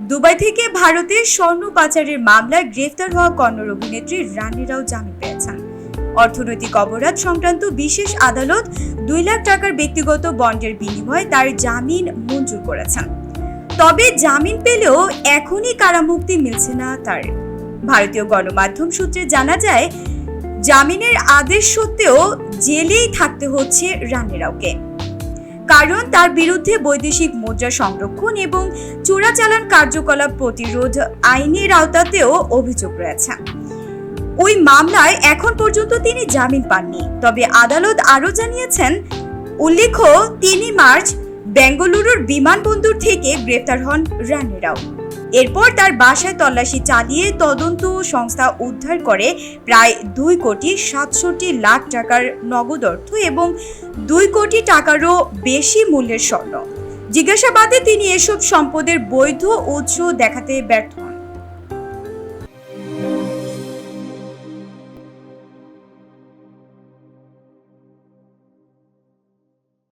Dubai থেকে ভারতে স্বর্ণ পাচারের মামলায় গ্রেফতার হওয়া কন্নড় অভিনেত্রী রানী রাও জামিন পেয়েছেন। অর্থনৈতিক অপরাধ সংক্রান্ত বিশেষ আদালত দুই লাখ টাকার ব্যক্তিগত বন্ডের বিনিময়ে তার জামিন মঞ্জুর করেছেন। তবে জামিন পেলেও এখনই কারামুক্তি মিলছে না তার। ভারতীয় গণমাধ্যম সূত্রে জানা যায়, জামিনের আদেশ সত্ত্বেও জেলেই থাকতে হচ্ছে রানী রাওকে। কারণ তার বিরুদ্ধে বৈদেশিক মুদ্রা সংরক্ষণ এবং চোরাচালান কার্যকলাপ প্রতিরোধ আইনের আওতাতেও অভিযোগ রয়েছে। ওই মামলায় এখন পর্যন্ত তিনি জামিন পাননি। তবে আদালত আরও জানিয়েছেন, উল্লেখ্য তিনি মার্চ বেঙ্গালুরুর বিমানবন্দর থেকে গ্রেফতার হন রানী রাও। এরপর তার বাসায় তল্লাশি চালিয়ে তদন্ত সংস্থা উদ্ধার করে প্রায় দুই কোটি সাতষট্টি লাখ টাকার নগদ অর্থ এবং দুই কোটি টাকারও বেশি মূল্যের স্বর্ণ। জিজ্ঞাসাবাদে তিনি এসব সম্পদের বৈধ উৎস দেখাতে ব্যর্থ